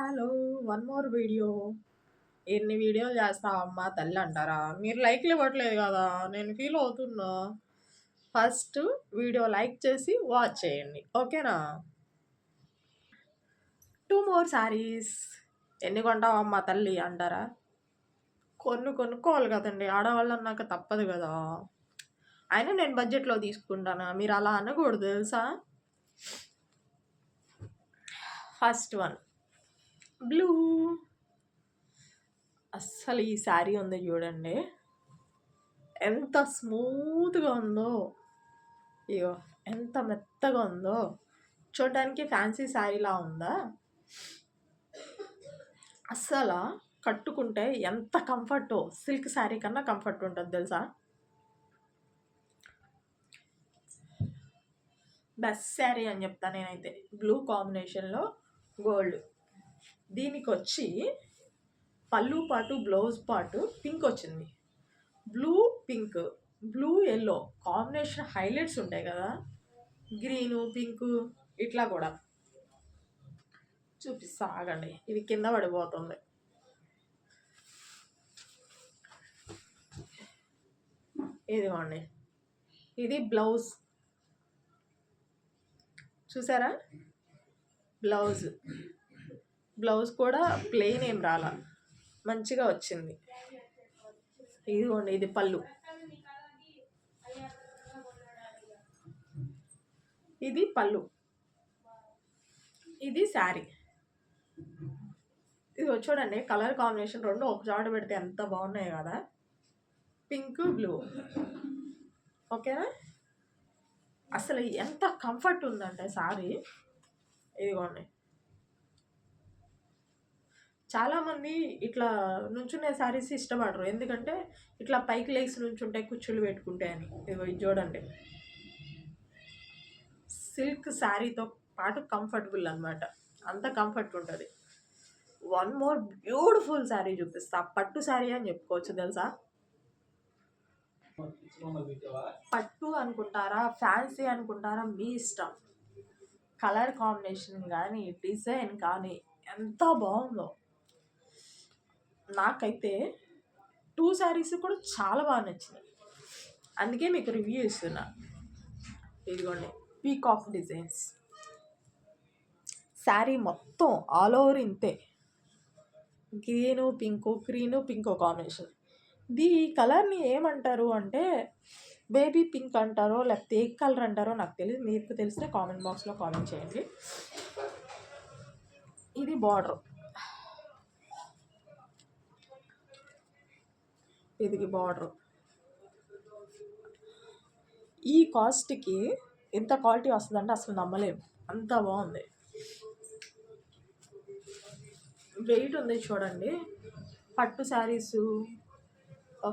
Hello one more video ఎన్ని వీడియోలు చేస్తా అమ్మా తల్లి అంటారా? మీరు లైక్లు ఇవ్వట్లేదు కదా నేను ఫీల్ అవుతున్నా. ఫస్ట్ వీడియో లైక్ చేసి వాచ్ చేయండి ఓకేనా టూ మోర్ శారీస్ ఎన్ని కొంటావు అమ్మా తల్లి అంటారా? కొన్ని కొనుక్కోవాలి కదండి ఆడవాళ్ళు అన్నాక తప్పదు కదా. అయినా నేను బడ్జెట్లో తీసుకుంటాను? మీరు అలా అనకూడదు తెలుసా? First one blue. అస్సలు ఈ శారీ ఉంది చూడండి. ఎంత స్మూత్గా ఉందో. ఇగో ఎంత మెత్తగా ఉందో. చూడడానికి ఫ్యాన్సీ శారీలా ఉందా? అస్సలు కట్టుకుంటే ఎంత కంఫర్ట్. సిల్క్ శారీ కన్నా కంఫర్ట్ ఉంటుంది తెలుసా? బెస్ట్ శారీ అని చెప్తా నేనైతే. బ్లూ కాంబినేషన్లో గోల్డ్. దీనికి వచ్చి పళ్ళు పాటు బ్లౌజ్ పాటు పింక్ వచ్చింది blue pink blue yellow combination highlights ఉంటాయి కదా. గ్రీను పింక్ ఇట్లా కూడా. చూపిస్తా ఆగండి ఇది కింద పడిపోతుంది. ఇదిగోండి. ఇది బ్లౌజ్. చూసారా? బ్లౌజ్. బ్లౌజ్ కూడా ప్లెయిన్ ఏం రాలా. మంచిగా వచ్చింది. ఇదిగోండి ఇది పళ్ళు. ఇది పళ్ళు. ఇది శారీ. ఇది చూడండి కలర్ కాంబినేషన్ రెండు ఒక చోట పెడితే ఎంత బాగున్నాయి కదా. Pink blue. ఓకేనా? అసలు ఎంత కంఫర్ట్ ఉందంటే సారీ ఇదిగోండి. చాలామంది ఇట్లా నుంచునే శారీస్ ఇష్టపడరు. ఎందుకంటే ఇట్లా పైకి లేసి ఉంటాయి కుచ్చులు పెట్టుకుంటాయి అని. ఇదిగో ఇది చూడండి. సిల్క్ శారీతో పాటు కంఫర్టబుల్ అనమాట అంత కంఫర్ట్ ఉంటుంది వన్ మోర్ బ్యూటిఫుల్ శారీ చూపిస్తా. పట్టు శారీ అని చెప్పుకోవచ్చు తెలుసా? పట్టు అనుకుంటారా ఫ్యాన్సీ అనుకుంటారా? మీ ఇష్టం. కలర్ కాంబినేషన్ కానీ డిజైన్ కానీ ఎంత బాగుందో. నాకైతే టూ శారీస్ కూడా చాలా బాగా నచ్చినాయి. అందుకే మీకు రివ్యూ ఇస్తున్నా ఇదిగోండి పీకాక్ డిజైన్స్ శారీ మొత్తం ఆల్ ఓవర్ ఇంతే. గ్రీను పింకు గ్రీను పింకో కాంబినేషన్ దీ కలర్ని ఏమంటారు అంటే బేబీ పింక్ అంటారో లేకపోతే ఏ కలర్ అంటారో నాకు తెలియదు. మీకు తెలిస్తే కామెంట్ బాక్స్లో కామెంట్ చేయండి. ఇది బార్డర్ ఇది బార్డర్ ఈ కాస్ట్కి ఎంత క్వాలిటీ వస్తుందంటే అసలు నమ్మలేము అంత బాగుంది. వెయిట్ ఉంది చూడండి. పట్టు శారీస్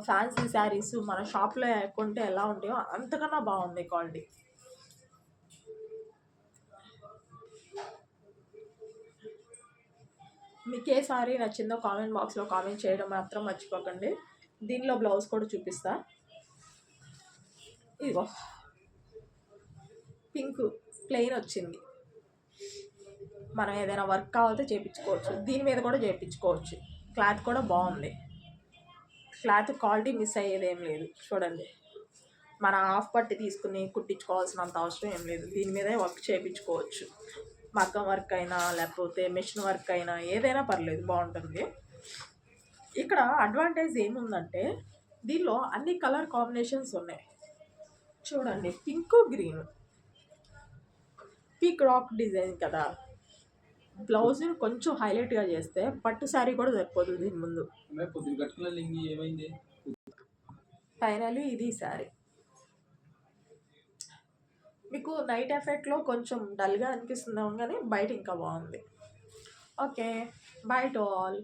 ఫ్యాన్సీ శారీస్ మన షాప్లో కొంటే ఎలా ఉంటాయో అంతకన్నా బాగుంది క్వాలిటీ మీకు ఏ సారీ నచ్చిందో కామెంట్ బాక్స్లో కామెంట్ చేయడం మాత్రం మర్చిపోకండి. దీనిలో బ్లౌజ్ కూడా చూపిస్తా. ఇదిగో. పింక్ ప్లెయిన్ వచ్చింది. మనం ఏదైనా వర్క్ కావాలంటే చేయించుకోవచ్చు దీని మీద కూడా చేయించుకోవచ్చు క్లాత్ కూడా బాగుంది. క్లాత్ క్వాలిటీ మిస్ అయ్యేది ఏం లేదు. చూడండి. మన హాఫ్ పట్టి తీసుకుని కుట్టించుకోవాల్సినంత అవసరం ఏం లేదు. దీని మీదే వర్క్ చేయించుకోవచ్చు మగ్గం వర్క్ అయినా లేకపోతే మెషిన్ వర్క్ అయినా ఏదైనా పర్లేదు బాగుంటుంది. ఇక్కడ అడ్వాంటేజ్ ఏముందంటే దీనిలో అన్ని కలర్ కాంబినేషన్స్ ఉన్నాయి. చూడండి pink green peacock design కదా. బ్లౌజ్ని కొంచెం హైలైట్గా చేస్తే పట్టు శారీ కూడా సరిపోతుంది దీని ముందు. ఫైనలీ ఇది శారీ మీకు నైట్ ఎఫెక్ట్లో కొంచెం డల్గా అనిపిస్తుంది కానీ బయట ఇంకా బాగుంది. Okay by to all